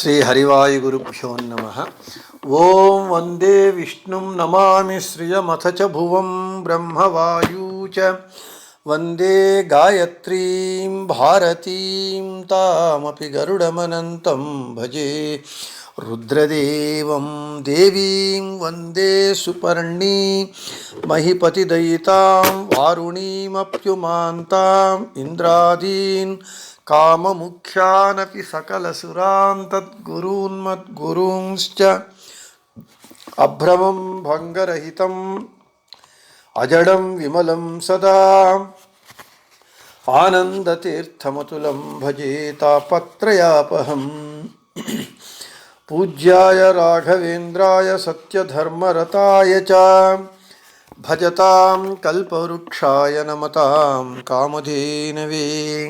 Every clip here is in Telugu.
श्रीहरिवायुगुरुभ्यो नमः ॐ वन्दे विष्णुं नमामि श्रियमथ च भुवं ब्रह्मवायू च वन्दे गायत्रीं भारतीं तामपि गरुडमनन्तं भजे रुद्रदेवं देवीं वन्दे सुपर्णी महीपतिदयितां वारुणीमप्युमान्ताम् इन्द्रादीन् काममुख्यानपि सकलसुरान् तद्गुरून्मद्गुरूंश्च अभ्रमं भङ्गरहितम् अजडं विमलं सदा। आनन्दतीर्थमतुलं भजे तापत्रयापहम्। पूज्याय राघवेन्द्राय सत्यधर्मरताय च। भजतां कल्पवृक्षाय नमतां कामधेनवे।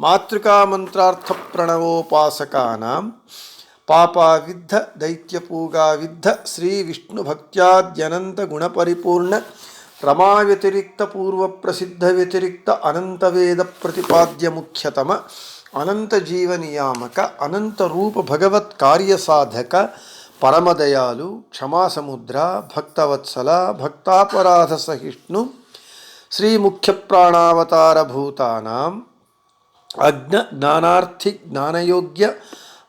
మాతృకామంత్రార్థ ప్రణవోపాసకానాం పాపావిద్ధ దైత్యపూగావిద్ధ శ్రీ విష్ణుభక్త్యాద్యనంత గుణపరిపూర్ణ రమా వ్యతిరిక్త పూర్వ ప్రసిద్ధ వ్యతిరిక్త అనంత వేద ప్రతిపాద్య ముఖ్యతమ అనంత జీవ నియామక అనంత రూప భగవత్ కార్యసాధక పరమదయాలు క్షమాసముద్ర భక్తవత్సల భక్తాపరాధ సహిష్ణు శ్రీ ముఖ్య ప్రాణావతార భూతానాం అజ్ఞ జ్ఞానార్థి జ్ఞానయోగ్య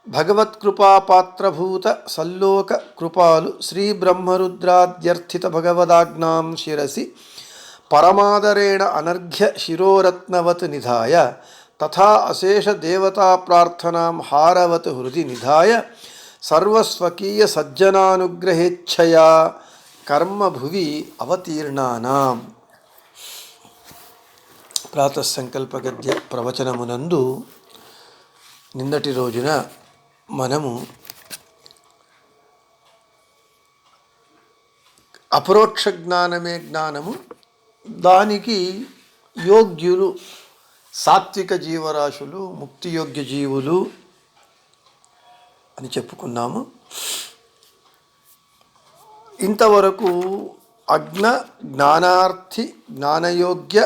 భగవత్కృపాపాత్రభూత సల్లోక కృపాలు శ్రీ బ్రహ్మరుద్రాద్యర్థిత భగవదాజ్ఞాం శిరసి పరమాదరేణ అనర్ఘ్య శిరోరత్నవత్ నిధాయ తథా అశేష దేవతా ప్రార్థనాం హారవత్ హృది నిధాయ సర్వస్వకీయ సజ్జనానుగ్రహేచ్ఛయా కర్మభువి అవతీర్ణానాం. ప్రాతసంకల్ప గద్య ప్రవచనమునందు నిన్నటి రోజున మనము అపరోక్ష జ్ఞానమే జ్ఞానము దానికి యోగ్యులు సాత్విక జీవరాశులు ముక్తియోగ్య జీవులు అని చెప్పుకున్నాము. ఇంతవరకు అజ్ఞ జ్ఞానార్థి జ్ఞానయోగ్య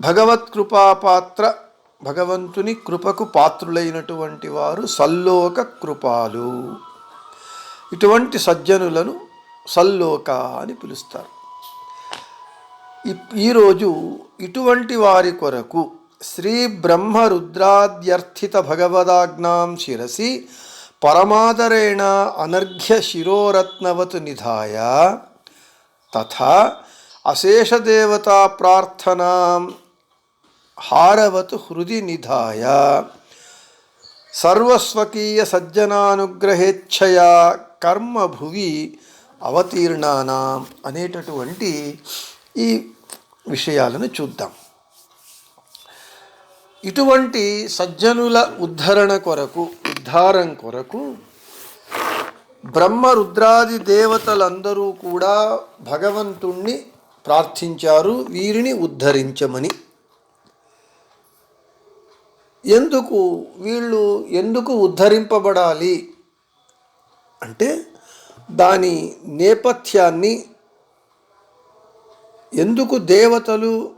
భగవత్కృపాపాత్ర భగవంతుని కృపకు పాత్రులైనటువంటి వారు సల్లోక కృపాలు. ఇటువంటి సజ్జనులను సల్లోక అని పిలుస్తారు. ఈరోజు ఇటువంటి వారి కొరకు శ్రీ బ్రహ్మ రుద్రాద్యర్థిత భగవదాజ్ఞాం శిరసి పరమాదరేణ అనర్ఘ్య శిరోరత్నవత్ నిధాయ తథా అశేషదేవతా ప్రార్థనాం హారవత్ హృది నిధాయ సర్వస్వకీయ సజ్జనానుగ్రహేచ్ఛయా కర్మ భువి అవతీర్ణానాం అనేటటువంటి ఈ విషయాలను చూద్దాం. ఇటువంటి సజ్జనుల ఉద్ధరణ కొరకు ఉద్ధారం కొరకు బ్రహ్మ రుద్రాది దేవతలందరూ కూడా భగవంతుణ్ణి ప్రార్థించారు వీరిని ఉద్ధరించమని. ఎందుకు వీళ్ళు ఎందుకు ఉద్ధరింపబడాలి? అంటే దాని నేపథ్యాన్ని ఎందుకు దేవతలు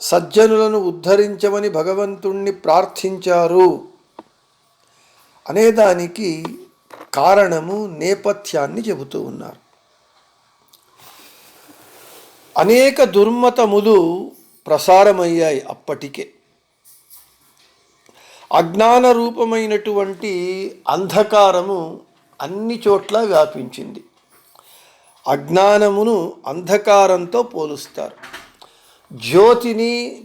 సజ్జనులను ఉద్ధరించమని భగవంతుణ్ణి ప్రార్థించారు అనేదానికి కారణము నేపథ్యాన్ని చెబుతూ ఉన్నారు. అనేక దుర్మతములు ప్రసారమయ్యాయి అప్పటికే. అజ్ఞాన రూపమైనటువంటి అంధకారము అన్ని చోట్ల వ్యాపించింది. అజ్ఞానమును అంధకారంతో పోలుస్తారు. జ్యోతిని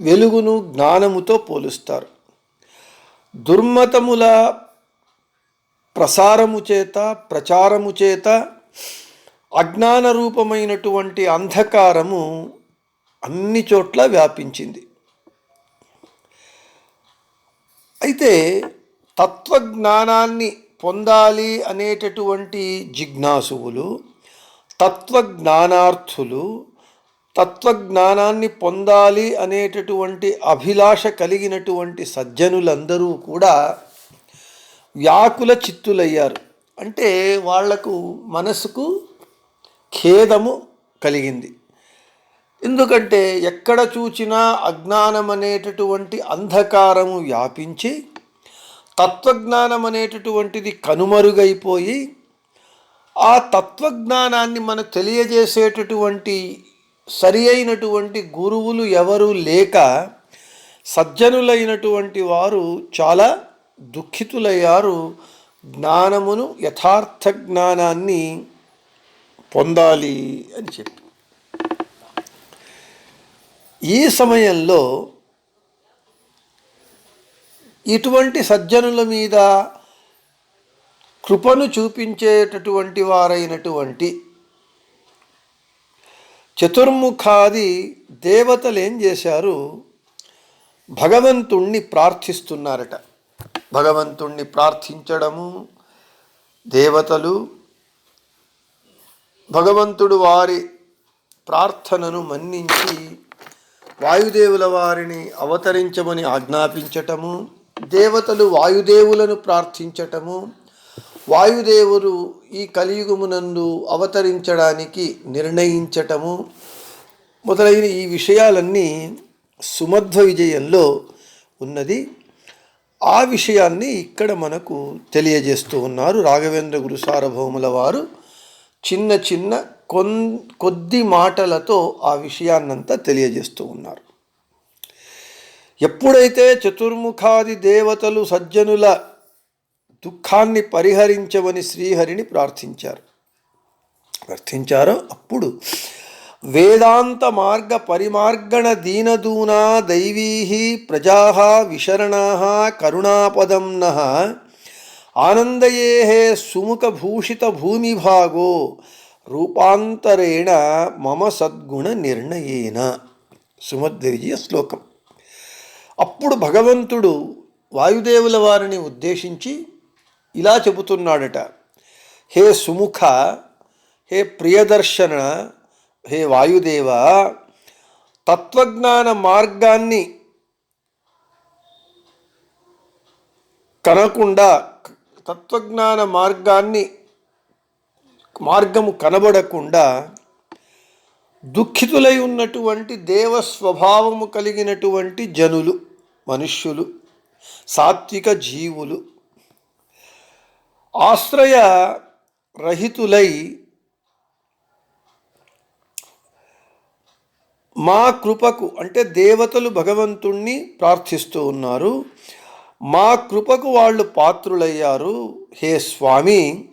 వెలుగును జ్ఞానముతో పోలుస్తారు. దుర్మతముల ప్రసారము చేత ప్రచారము చేత అజ్ఞాన రూపమైనటువంటి అంధకారము అన్ని చోట్ల వ్యాపించింది. అయితే తత్వజ్ఞానాన్ని పొందాలి అనేటటువంటి జిజ్ఞాసువులు తత్వజ్ఞానార్థులు తత్వజ్ఞానాన్ని పొందాలి అనేటటువంటి అభిలాష కలిగినటువంటి సజ్జనులందరూ కూడా వ్యాకుల చిత్తులయ్యారు. అంటే వాళ్ళకు మనసుకు ఖేదము కలిగింది. ఎందుకంటే ఎక్కడ చూచినా అజ్ఞానం అనేటటువంటి అంధకారము వ్యాపించి తత్వజ్ఞానం అనేటటువంటిది కనుమరుగైపోయి ఆ తత్వజ్ఞానాన్ని మనకు తెలియజేసేటటువంటి సరి అయినటువంటి గురువులు ఎవరు లేక సజ్జనులైనటువంటి వారు చాలా దుఃఖితులయ్యారు. జ్ఞానమును యథార్థ జ్ఞానాన్ని పొందాలి అని చెప్పి. ఈ సమయంలో ఇటువంటి సజ్జనుల మీద కృపను చూపించేటటువంటి వారైనటువంటి చతుర్ముఖాది దేవతలు ఏం చేశారు? భగవంతుణ్ణి ప్రార్థిస్తున్నారట. భగవంతుణ్ణి ప్రార్థించడము దేవతలు భగవంతుడు వారి ప్రార్థనను మన్నించి వాయుదేవుల వారిని అవతరించమని ఆజ్ఞాపించటము దేవతలు వాయుదేవులను ప్రార్థించటము వాయుదేవులు ఈ కలియుగమునందు అవతరించడానికి నిర్ణయించటము. మొదలైన ఈ విషయాలన్నీ సుమధ్వ విజయంలో ఉన్నది. ఆ విషయాన్ని ఇక్కడ మనకు తెలియజేస్తూ ఉన్నారు రాఘవేంద్ర గురు సార్వభౌముల వారు. చిన్న చిన్న కొన్ కొద్ది మాటలతో ఆ విషయాన్నంతా తెలియజేస్తూ ఉన్నారు. ఎప్పుడైతే చతుర్ముఖాది దేవతలు సజ్జనుల దుఃఖాన్ని పరిహరించమని శ్రీహరిని ప్రార్థించారు. ప్రార్థించారో అప్పుడు వేదాంత మార్గ పరిమార్గణ దీనదూనా దైవీ ప్రజా విశరణా కరుణాపదం ఆనందయే సుముఖభూషిత భూమిభాగో రూపాంతరేణ మమ సద్గుణ నిర్ణయేన. సుమద్విజయ శ్లోకం. అప్పుడు భగవంతుడు వాయుదేవుల వారిని ఉద్దేశించి ఇలా చెబుతున్నాడట. హే సుముఖ హే ప్రియదర్శన హే వాయుదేవ తత్వజ్ఞాన మార్గాన్ని కనకుండా తత్వజ్ఞాన మార్గాన్ని మార్గము కనబడకుండా దుఃఖితులై ఉన్నటువంటి దేవ స్వభావము కలిగినటువంటి జనులు మనుష్యులు సాత్విక జీవులు ఆశ్రయ రహితులై మా కృపకు అంటే దేవతలు భగవంతుణ్ణి ప్రార్థిస్తూ ఉన్నారు. మా కృపకు వాళ్ళు పాత్రులయ్యారు. హే స్వామి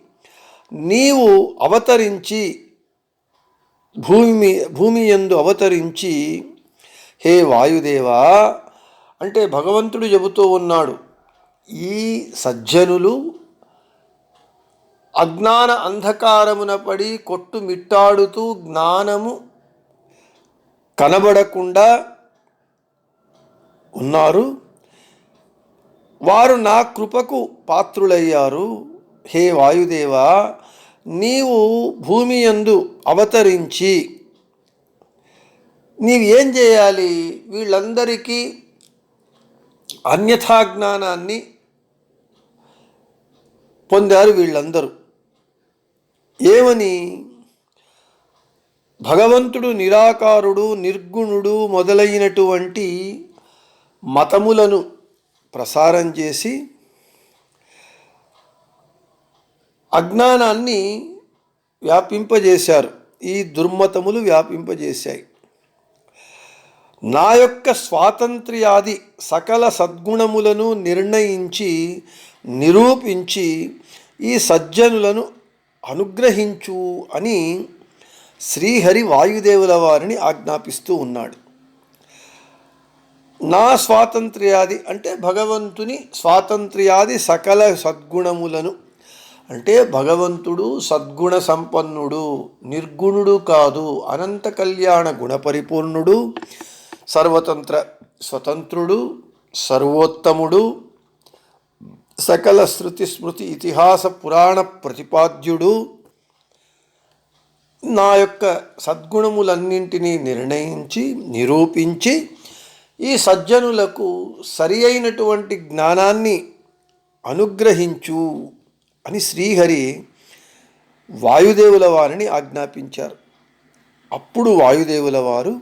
నీవు అవతరించి భూమి భూమి యందు అవతరించి హే వాయుదేవా అంటే భగవంతుడు చెబుతూ ఉన్నాడు ఈ సజ్జనులు అజ్ఞాన అంధకారమున పడి కొట్టుమిట్టాడుతూ జ్ఞానము కనబడకుండా ఉన్నారు. వారు నా కృపకు పాత్రులయ్యారు. హే వాయుదేవ నీవు భూమి యందు అవతరించి నీవేం చేయాలి? వీళ్ళందరికీ అన్యథా జ్ఞానాన్ని పొందారు వీళ్ళందరూ. ఏమని? భగవంతుడు నిరాకారుడు నిర్గుణుడు మొదలైనటువంటి మతములను ప్రసారం చేసి అజ్ఞానాన్ని వ్యాపింపజేశారు. ఈ దుర్మతములు వ్యాపింపజేశాయి. నా యొక్క స్వాతంత్ర్యాది సకల సద్గుణములను నిర్ణయించి నిరూపించి ఈ సజ్జనులను అనుగ్రహించు అని శ్రీహరి వాయుదేవుల వారిని ఆజ్ఞాపిస్తూ ఉన్నాడు. నా స్వాతంత్ర్యాది అంటే భగవంతుని స్వాతంత్ర్యాది సకల సద్గుణములను అంటే భగవంతుడు సద్గుణ సంపన్నుడు నిర్గుణుడు కాదు అనంత కళ్యాణ గుణపరిపూర్ణుడు సర్వతంత్ర స్వతంత్రుడు సర్వోత్తముడు సకల శృతి స్మృతి ఇతిహాస పురాణ ప్రతిపాద్యుడు. నా యొక్క సద్గుణములన్నింటినీ నిర్ణయించి నిరూపించి ఈ సజ్జనులకు సరి అయినటువంటి జ్ఞానాన్ని అనుగ్రహించు. అని శ్రీహరి వాయుదేవుల వారిని ఆజ్ఞాపించారు. అప్పుడు వాయుదేవుల వారు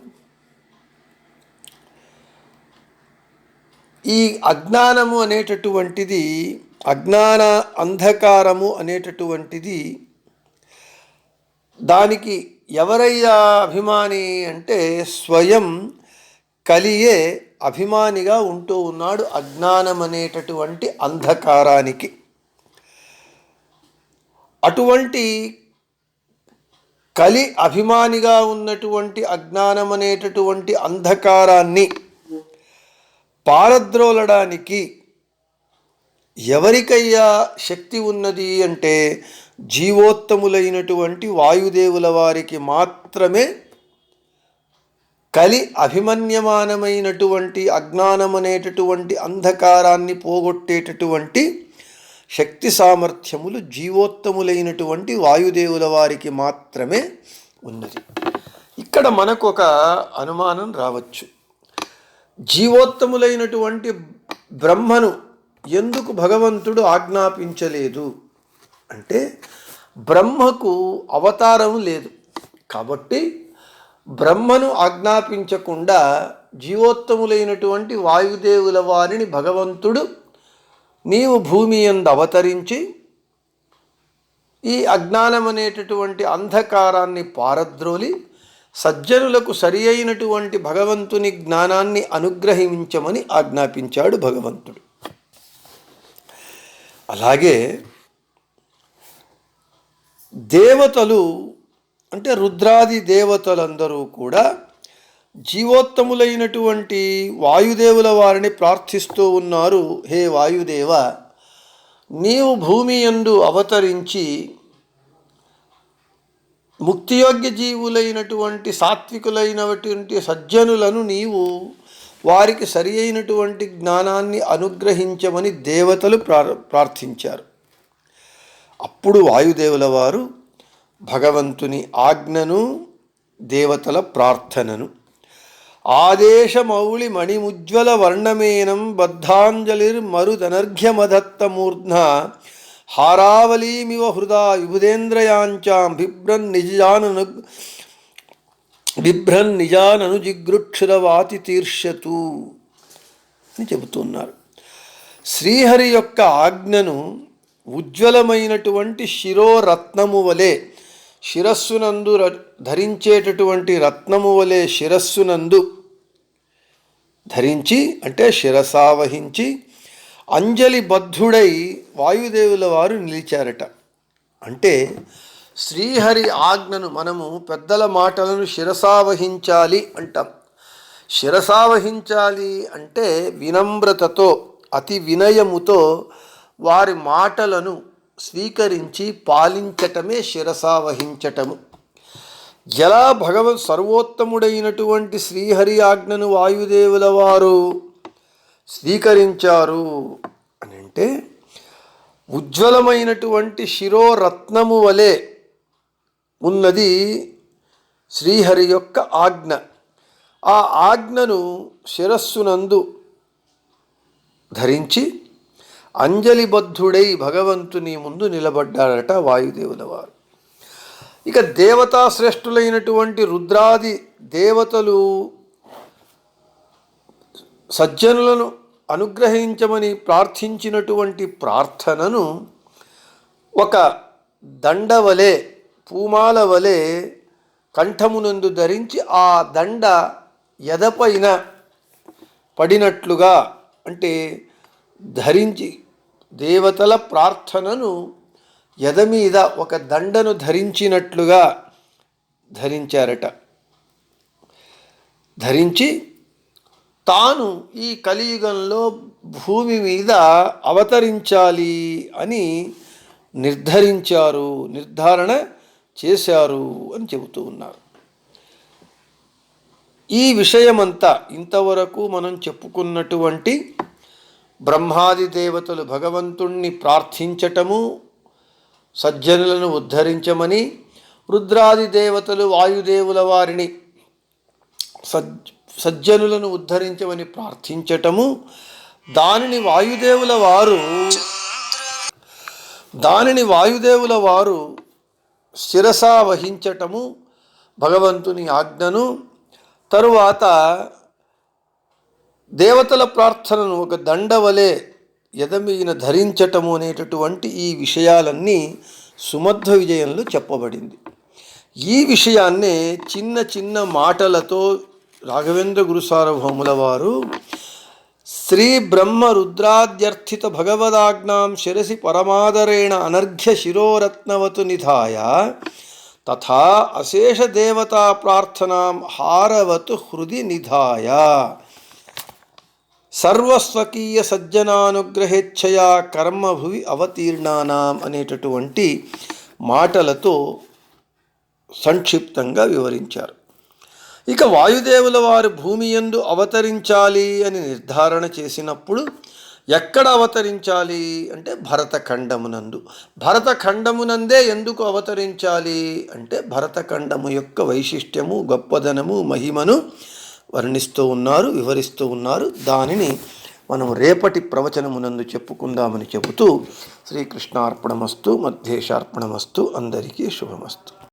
ఈ అజ్ఞానము అనేటటువంటిది అజ్ఞాన అంధకారము అనేటటువంటిది దానికి ఎవరయ్యా అభిమాని అంటే స్వయం కలియే అభిమానిగా ఉంటూ ఉన్నాడు అజ్ఞానం అనేటటువంటి అంధకారానికి. అటువంటి కలి అభిమానిగా ఉన్నటువంటి అజ్ఞానం అనేటటువంటి అంధకారాన్ని పారద్రోలడానికి ఎవరికయ్యా శక్తి ఉన్నది అంటే జీవోత్తములైనటువంటి వాయుదేవుల వారికి మాత్రమే కలి అభిమన్యమానమైనటువంటి అజ్ఞానమనేటటువంటి అంధకారాన్ని పోగొట్టేటటువంటి శక్తి సామర్థ్యములు జీవోత్తములైనటువంటి వాయుదేవుల వారికి మాత్రమే ఉన్నది. ఇక్కడ మనకు ఒక అనుమానం రావచ్చు. జీవోత్తములైనటువంటి బ్రహ్మను ఎందుకు భగవంతుడు ఆజ్ఞాపించలేదు? అంటే బ్రహ్మకు అవతారం లేదు. కాబట్టి బ్రహ్మను ఆజ్ఞాపించకుండా జీవోత్తములైనటువంటి వాయుదేవుల వారిని భగవంతుడు నీవు భూమి ఎందు అవతరించి ఈ అజ్ఞానం అనేటటువంటి అంధకారాన్ని పారద్రోలి సజ్జనులకు సరి అయినటువంటి భగవంతుని జ్ఞానాన్ని అనుగ్రహించమని ఆజ్ఞాపించాడు భగవంతుడు. అలాగే దేవతలు అంటే రుద్రాది దేవతలందరూ కూడా జీవోత్తములైనటువంటి వాయుదేవుల వారిని ప్రార్థిస్తూ ఉన్నారు. హే వాయుదేవ నీవు భూమి యందు అవతరించి ముక్తియోగ్య జీవులైనటువంటి సాత్వికులైనటువంటి సజ్జనులను నీవు వారికి సరి అయినటువంటి జ్ఞానాన్ని అనుగ్రహించమని దేవతలు ప్రార్థించారు. అప్పుడు వాయుదేవుల వారు భగవంతుని ఆజ్ఞను దేవతల ప్రార్థనను ఆదేశమౌళి మణిముజ్వల వర్ణమేనం బద్ధాంజలిర్ మరుదనర్ఘ్యమధత్తమూర్ధ్న హారావలీమివ హృదా విభుదేంద్రయాంచాం బిభ్రన్ నిజానను బిభ్రన్ నిజానను జిగృక్షురవాతి తీర్షతు అని చెబుతున్నారు. శ్రీహరి యొక్క ఆజ్ఞను ఉజ్వలమైనటువంటి శిరోరత్నము వలె శిరస్సునందు ధరించేటటువంటి రత్నము వలె శిరస్సునందు ధరించి అంటే శిరసావహించి అంజలి బద్ధుడై వాయుదేవుల వారు నిలిచారట. అంటే శ్రీహరి ఆజ్ఞను మనము పెద్దల మాటలను శిరసావహించాలి అంటాం. శిరసావహించాలి అంటే వినమ్రతతో అతి వినయముతో వారి మాటలను స్వీకరించి పాలించటమే శిరసావహించటము. ఎలా భగవత్ సర్వోత్తముడైనటువంటి శ్రీహరి ఆజ్ఞను వాయుదేవుల వారు స్వీకరించారు అని అంటే ఉజ్వలమైనటువంటి శిరోరత్నము వలె ఉన్నది శ్రీహరి యొక్క ఆజ్ఞ. ఆ ఆజ్ఞను శిరస్సునందు ధరించి అంజలిబద్ధుడై భగవంతుని ముందు నిలబడ్డాడట వాయుదేవుల వారు ఇక దేవతా శ్రేష్ఠులైనటువంటి రుద్రాది దేవతలు సజ్జనులను అనుగ్రహించమని ప్రార్థించినటువంటి ప్రార్థనను ఒక దండవలే పూమాల వలె కంఠమునందు ధరించి ఆ దండ ఎదపైన పడినట్లుగా అంటే ధరించి దేవతల ప్రార్థనను ఎద మీద ఒక దండను ధరించినట్లుగా ధరించారట. ధరించి తాను ఈ కలియుగంలో భూమి మీద అవతరించాలి అని నిర్ధరించారు నిర్ధారణ చేశారు అని చెబుతూ ఉన్నారు. ఈ విషయమంతా ఇంతవరకు మనం చెప్పుకున్నటువంటి బ్రహ్మాది దేవతలు భగవంతుణ్ణి ప్రార్థించటము సజ్జనులను ఉద్ధరించమని రుద్రాది దేవతలు వాయుదేవుల వారిని సజ్ సజ్జనులను ఉద్ధరించమని ప్రార్థించటము. దానిని వాయుదేవుల వారు దానిని వాయుదేవుల వారు శిరస వహించటము భగవంతుని ఆజ్ఞను. తరువాత దేవతల ప్రార్థనను ఒక దండవలే ఎదమీన ధరించటము అనేటటువంటి ఈ విషయాలన్నీ సుమధ్వ విజయంలో చెప్పబడింది. ఈ విషయాన్నే చిన్న చిన్న మాటలతో రాఘవేంద్ర గురు సార్వభౌముల వారు శ్రీ బ్రహ్మ రుద్రాద్యర్థిత భగవదాజ్ఞాం శిరసి పరమాదరేణ అనర్ఘ్య శిరోరత్నవతు నిధాయ తథా అశేష దేవతా ప్రార్థనాం హారవతు హృది నిధాయ సర్వస్వకీయ సజ్జనానుగ్రహేచ్ఛయా కర్మభువి అవతీర్ణానాం అనేటటువంటి మాటలతో సంక్షిప్తంగా వివరించారు. ఇక వాయుదేవుల వారు భూమి యందు అవతరించాలి అని నిర్ధారణ చేసినప్పుడు ఎక్కడ అవతరించాలి అంటే భరతఖండమునందు. భరతఖండమునందే ఎందుకు అవతరించాలి అంటే భరతఖండము యొక్క వైశిష్ట్యము గొప్పదనము మహిమను వర్ణిస్తూ ఉన్నారు వివరిస్తూ ఉన్నారు. దానిని మనం రేపటి ప్రవచనమునందు చెప్పుకుందామని చెబుతూ శ్రీకృష్ణార్పణమస్తు మధ్యేశార్పణమస్తు అందరికీ శుభమస్తు.